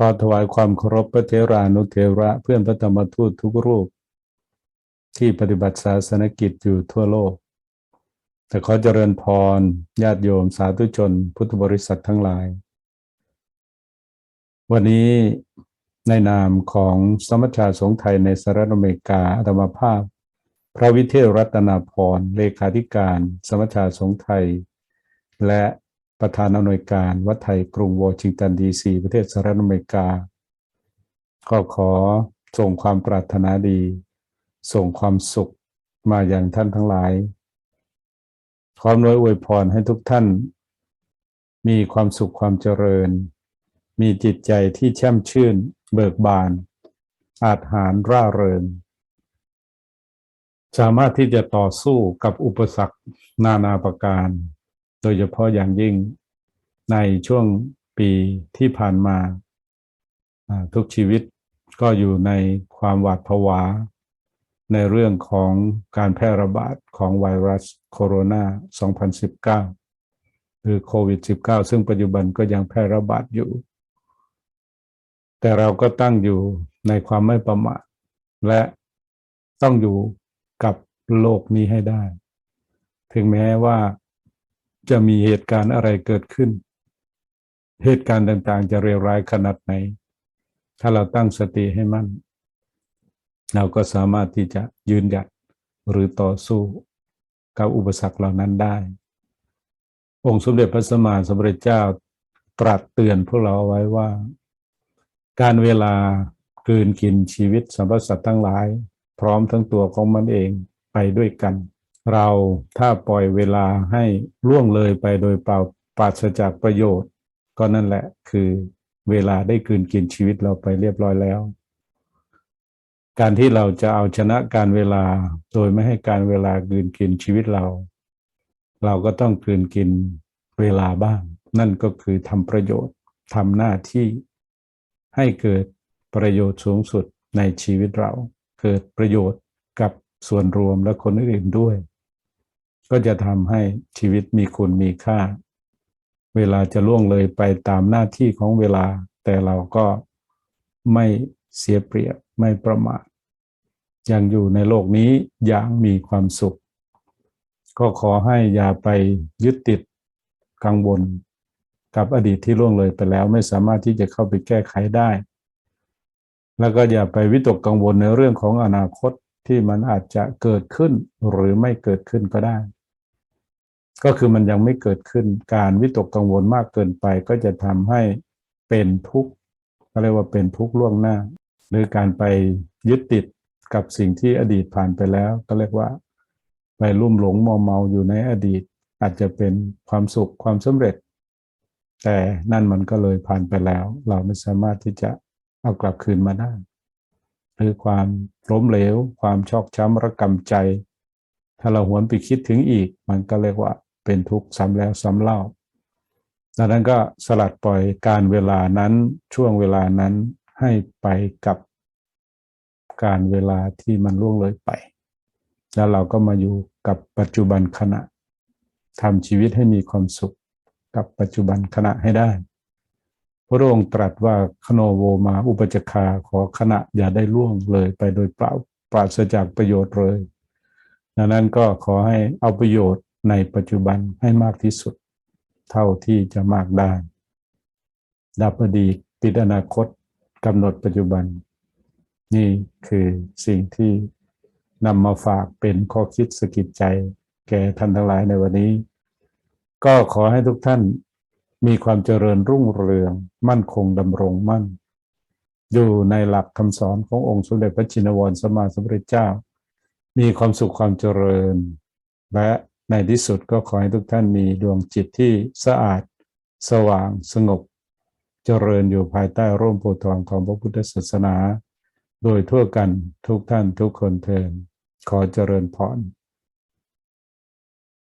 ขอถวายความเคารพพระเทรานุเทระเพื่อนพระธรรมทูตทุกรูป ที่ปฏิบัติศาสนกิจอยู่ทั่วโลก แต่ขอเจริญพรญาติโยมสาธุชน พุทธบริษัททั้งหลาย วันนี้ในนามของสมัชชาสงฆ์ไทยในสหรัฐอเมริกาอาตมาภาพ พระวิเทศรัตนาพรเลขาธิการ สมัชชาสงฆ์ไทย และ ประธานอำนวยการวัดไทยกรุงวอชิงตันดีซีประเทศสหรัฐอเมริกา ก็ขอส่งความปรารถนาดี ส่งความสุขมาอย่างท่านทั้งหลายขออวยอวยพรให้ทุกท่าน มีความสุขความเจริญ มีจิตใจที่แช่มชื่น เบิกบาน อาจหารร่าเริง สามารถที่จะต่อสู้กับอุปสรรคนานาประการ โดยเฉพาะอย่างยิ่งในช่วงปีที่ผ่านมา ทุกชีวิตก็อยู่ในความหวาดผวา ในเรื่องของการแพร่ระบาดของไวรัสโคโรนา 2019 หรือโควิด -19 ซึ่งปัจจุบันก็ยังแพร่ระบาดอยู่ แต่เราก็ตั้งอยู่ในความไม่ประมาทและต้องอยู่กับโลกนี้ให้ได้ ถึงแม้ว่า จะมีเหตุการณ์อะไรเกิดขึ้น เหตุการณ์ต่างๆ จะเร็วร้ายขนาดไหน ถ้าเราตั้งสติให้มั่น เราก็สามารถที่จะยืนหยัดหรือต่อสู้กับอุปสรรคเหล่านั้นได้ องค์สมเด็จพระสัมมาสัมพุทธเจ้าตรัสเตือนพวกเราไว้ว่า การเวลากลืนกินชีวิตสรรพสัตว์ทั้งหลาย พร้อมทั้งตัวของมันเองไปด้วยกัน เราถ้าปล่อยเวลาให้ล่วงเลยไปโดยเปล่าปราศจากประโยชน์ ก็นั่นแหละคือเวลาได้กลืนกินชีวิตเราไปเรียบร้อยแล้ว การที่เราจะเอาชนะการเวลาโดยไม่ให้การเวลากืนกินชีวิตเรา เราก็ต้องกืนกินเวลาบ้าง นั่นก็คือทำประโยชน์ทำหน้าที่ให้เกิดประโยชน์สูงสุดในชีวิตเรา เกิดประโยชน์กับส่วนรวมและคนอื่นด้วย ก็จะทำให้ชีวิตมีคุณมีค่า เวลาจะล่วงเลยไปตามหน้าที่ของเวลา แต่เราก็ไม่เสียเปรียบไม่ประมาทยังอยู่ในโลกนี้อย่างมีความสุข ก็ขอให้อย่าไปยึดติดกังวลกับอดีตที่ล่วงเลยไปแล้ว ไม่สามารถที่จะเข้าไปแก้ไขได้ แล้วก็อย่าไปวิตกกังวลในเรื่องของอนาคตที่มันอาจจะเกิดขึ้นหรือไม่เกิดขึ้นก็ได้ ก็คือมันยังไม่เกิดขึ้นการวิตกกังวลมากเกินไป ก็จะทำให้เป็นทุกข์ก็เรียกว่าเป็นทุกข์ล่วงหน้า หรือการไปยึดติดกับสิ่งที่อดีตผ่านไปแล้ว ก็เรียกว่าไปลุ่มหลงมอมเมาอยู่ในอดีต อาจจะเป็นความสุขความสำเร็จ แต่นั่นมันก็เลยผ่านไปแล้ว เราไม่สามารถที่จะเอากลับคืนมาได้หรือความล้มเหลว ความชอกช้ำระกำใจ ถ้าเราหวนไปคิดถึงอีก มันก็เรียกว่า เป็นทุกข์ซ้ำแล้วซ้ำเล่าดังนั้นก็สลัดปล่อยการเวลานั้นช่วงเวลานั้นให้ไปกับการเวลาที่มันล่วงเลยไป แล้วเราก็มาอยู่กับปัจจุบันขณะทำชีวิตให้มีความสุขกับปัจจุบันขณะให้ได้ พระองค์ตรัสว่าคโนโวมาอุปจคาขอขณะอย่าได้ล่วงเลยไปโดยเปล่าปราศจากประโยชน์เลยดังนั้นก็ขอให้เอาประโยชน์ ในปัจจุบันให้มากที่สุด เท่าที่จะมากได้ ดับอดีตปิดอนาคตกำหนดปัจจุบัน นี่คือสิ่งที่นำมาฝากเป็นข้อคิดสกิดใจ แก่ท่านทั้งหลายในวันนี้ ก็ขอให้ทุกท่านมีความเจริญรุ่งเรือง มั่นคงดำรงมั่น อยู่ในหลักคำสอนขององค์สมเด็จพระจินวรสมมาสมพุทธเจ้า มีความสุขความเจริญ และ ในที่สุดก็ขอให้ทุกท่านมีดวงจิตที่สะอาด สว่างสงบ เจริญอยู่ภายใต้ร่มโพธิ์ทองของพระพุทธศาสนา โดยทั่วกันทุกท่านทุกคนเทินขอเจริญพร